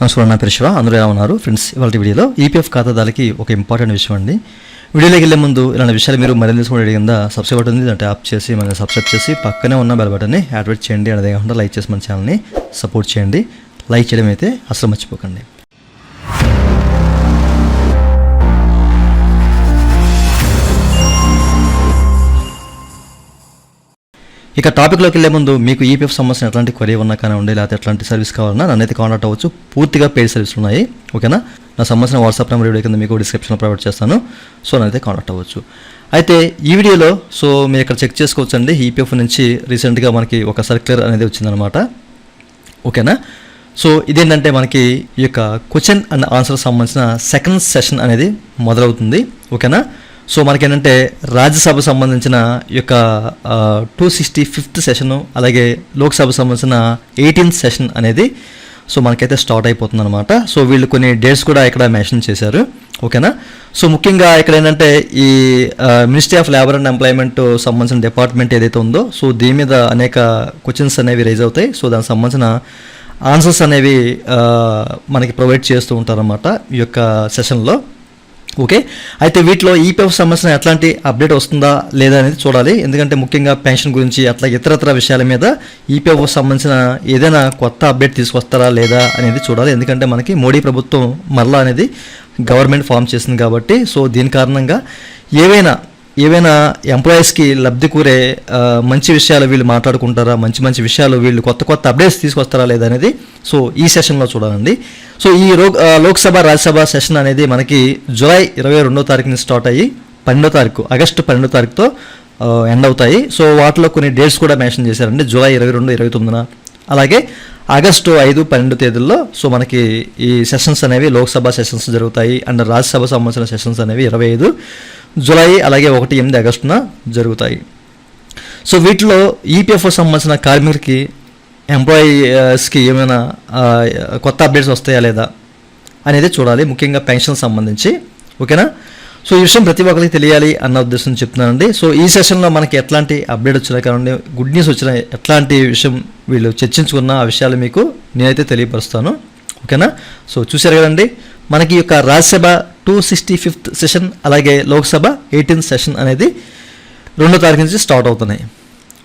నమస్కారం నా పేరు శివ. అందరూ ఎలా ఉన్నారు? ఫ్రెండ్స్ ఇవాళ వీడియోలో ఈపీఎఫ్ ఖాతాదారులకి ఒక ఇంపార్టెంట్ విషయం అండి. వీడియోలోకి వెళ్ళే ముందు ఇలాంటి విషయాలు మీరు మరింత తెలుసుకోవడం కింద సబ్స్క్రైబ్ బటన్ ఉంది. ట్యాప్ చేసి మనం సబ్స్క్రైబ్ చేసి పక్కనే ఉన్న బెల్ బటన్ని యాక్టివేట్ చేయండి. అదే కాకుండా లైక్ చేసి మన ఛానల్ని సపోర్ట్ చేయండి. లైక్ చేయడం అయితే అసలు మర్చిపోకండి. ఇక టాపిక్లోకి వెళ్ళే ముందు మీకు ఈపీఎఫ్ సంబంధించిన ఎట్లాంటి క్వరీ ఉన్నా కానీ ఉండే లేకపోతే ఎట్లాంటి సర్వీస్ కావాలన్నా నన్నైతే కాంటాక్ట్ అవ్వచ్చు. పూర్తిగా పెయిడ్ సర్వీస్ ఉన్నాయి. ఓకేనా నా? సంబంధించిన వాట్సాప్ నెంబర్ వీడియో కింద మీకు డిస్క్రిప్షన్లో ప్రొవైడ్ చేస్తాను. సో నన్నైతే కాంటాక్ట్ అవ్వచ్చు. అయితే ఈ వీడియోలో సో మీరు ఇక్కడ చెక్ చేసుకోవచ్చు అండి ఈపీఎఫ్ నుంచి రీసెంట్గా మనకి ఒక సర్క్యులర్ అనేది వచ్చిందనమాట ఓకేనా సో ఇదేంటంటే మనకి ఈ యొక్క క్వశ్చన్ అండ్ ఆన్సర్ సంబంధించిన సెకండ్ సెషన్ అనేది మొదలవుతుంది. ఓకేనా సో మనకేంటంటే రాజ్యసభ సంబంధించిన యొక్క టూ సిక్స్టీ ఫిఫ్త్ సెషను అలాగే లోక్సభ సంబంధించిన ఎయిటీన్త్ సెషన్ అనేది సో మనకైతే స్టార్ట్ అయిపోతుంది అనమాట సో వీళ్ళు కొన్ని డేట్స్ కూడా ఇక్కడ మెన్షన్ చేశారు. ఓకేనా? సో ముఖ్యంగా ఇక్కడ ఏంటంటే ఈ ministry of labour and employment సంబంధించిన డిపార్ట్మెంట్ ఏదైతే ఉందో సో దీని మీద అనేక క్వశ్చన్స్ అనేవి రైజ్ అవుతాయి. సో దానికి సంబంధించిన ఆన్సర్స్ అనేవి మనకి ప్రొవైడ్ చేస్తూ ఉంటారన్నమాట ఈ యొక్క సెషన్లో ఓకే? అయితే వీటిలో ఈపీఎఫ్ సంబంధించిన ఎట్లాంటి అప్డేట్ వస్తుందా లేదా అనేది చూడాలి. ఎందుకంటే ముఖ్యంగా పెన్షన్ గురించి అట్లా ఇతరత్ర విషయాల మీద ఈపీఎఫ్ సంబంధించిన ఏదైనా కొత్త అప్డేట్ తీసుకొస్తారా లేదా అనేది చూడాలి. ఎందుకంటే మనకి మోడీ ప్రభుత్వం మరలా అనేది గవర్నమెంట్ ఫామ్ చేసింది కాబట్టి సో దీని కారణంగా ఏవైనా ఏవైనా ఎంప్లాయీస్కి లబ్ధి కూరే మంచి విషయాలు వీళ్ళు మాట్లాడుకుంటారా మంచి మంచి విషయాలు వీళ్ళు కొత్త కొత్త అప్డేట్స్ తీసుకొస్తారా లేదా అనేది సో ఈ సెషన్లో చూడాలండి. సో ఈ రో లోక్సభ రాజ్యసభ సెషన్ అనేది మనకి జూలై ఇరవై రెండో తారీఖున స్టార్ట్ అయ్యి పన్నెండో తారీఖు ఆగస్టు పన్నెండో తారీఖుతో ఎండ్ అవుతాయి. సో వాటిలో కొన్ని డేట్స్ కూడా మెన్షన్ చేశారండి. జూలై ఇరవై రెండు ఇరవై తొమ్మిదిన. అలాగే ఆగస్టు ఐదు పన్నెండు తేదీల్లో సో మనకి ఈ సెషన్స్ అనేవి లోక్సభ సెషన్స్ జరుగుతాయి. అండ్ రాజ్యసభ సంబంధించిన సెషన్స్ అనేవి ఇరవై ఐదు. జూలై అలాగే ఒకటి ఎనిమిది ఆగస్టున జరుగుతాయి. సో వీటిలో ఈపీఎఫ్ఓ సంబంధించిన కార్మికులకి ఎంప్లాయీస్కి ఏమైనా కొత్త అప్డేట్స్ వస్తాయా లేదా అనేది చూడాలి ముఖ్యంగా పెన్షన్ సంబంధించి. ఓకేనా? సో ఈ విషయం ప్రతి ఒక్కరికి తెలియాలి అన్న ఉద్దేశం చెప్తున్నానండి. సో ఈ సెషన్లో మనకి ఎట్లాంటి అప్డేట్ వచ్చినా కానివ్వండి గుడ్ న్యూస్ వచ్చినా ఎట్లాంటి విషయం వీళ్ళు చర్చించుకున్న ఆ విషయాలు మీకు నేనైతే తెలియపరుస్తాను. ఓకేనా? సో చూశారు కదండి మనకి యొక్క Rajya Sabha two sixty fifth session అలాగే లోక్సభ ఎయిటీన్త్ సెషన్ అనేది రెండో తారీఖు నుంచి స్టార్ట్ అవుతున్నాయి.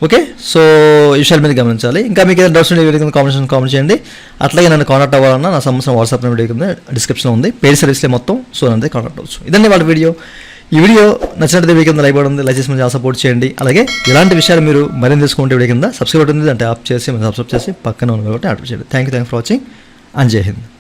ఓకే? సో ఈ విషయాల మీద గమనించాలి. ఇంకా మీకు ఏదైనా డౌట్స్ ఉంటే వీడియో కింద కామెంట్ కామెంట్ చేయండి. అట్లాగే నన్ను కాంటాక్ట్ అవ్వాలన్నా నా సంబంధించిన వాట్సాప్ వీడియో కింద డిస్క్రిప్షన్లో ఉంది. పేరు సర్వీస్లే మొత్తం సో నన్ను కాంటాక్ట్ అవ్వచ్చు. ఇదండి వాళ్ళ వీడియో. ఈ వీడియో నచ్చినట్లయితే వీడియో కింద లైక్ ఉంది. లైక్ చేసి మంచిగా సపోర్ట్ చేయండి. అలాగే ఇలాంటి విషయాలు మీరు మరింత తెలుసుకుంటే వీడియో కింద సబ్స్క్రైబ్ ఉంది. అంటే ఆప్ చేసి సబ్స్క్రైబ్ చేసి పక్కన ఉన్న కాబట్టి యాడ్ చేయండి. Thank you thank for watching Anca yayında.